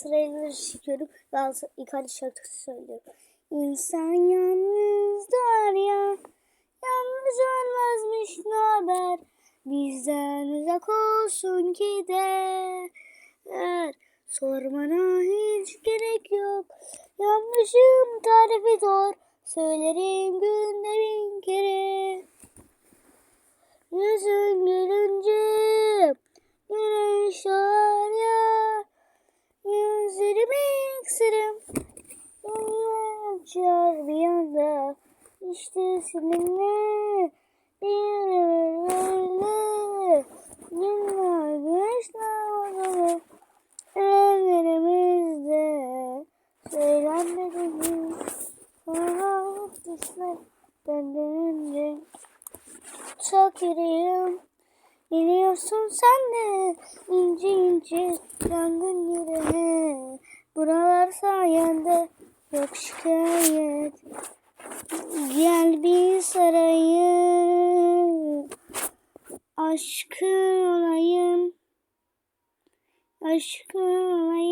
Galatasaraylıları çekiyorum. Galatasaray Icardi şarkısı söylüyorum. İnsan yalnız doğar ya. Yalnız ölmezmiş ne haber. Bizden uzak olsun ki de. Er, sormana hiç gerek yok. Yanlışım tarifi zor. Söylerim günde bin kere. Yüzün gülünce güneş doğar ya. Gözlerimi. Dünya açar bir anda. İşte seninle bir ömür. Günler güneşler orada. Ellerimizde söylenmedi. Sonra düşler benden önce. Çok yüreğim. Biliyorsun sen de ince ince yangın sayende yok şikayet. Gel bir sarayım. Aşkın olayım. Aşkın olayım.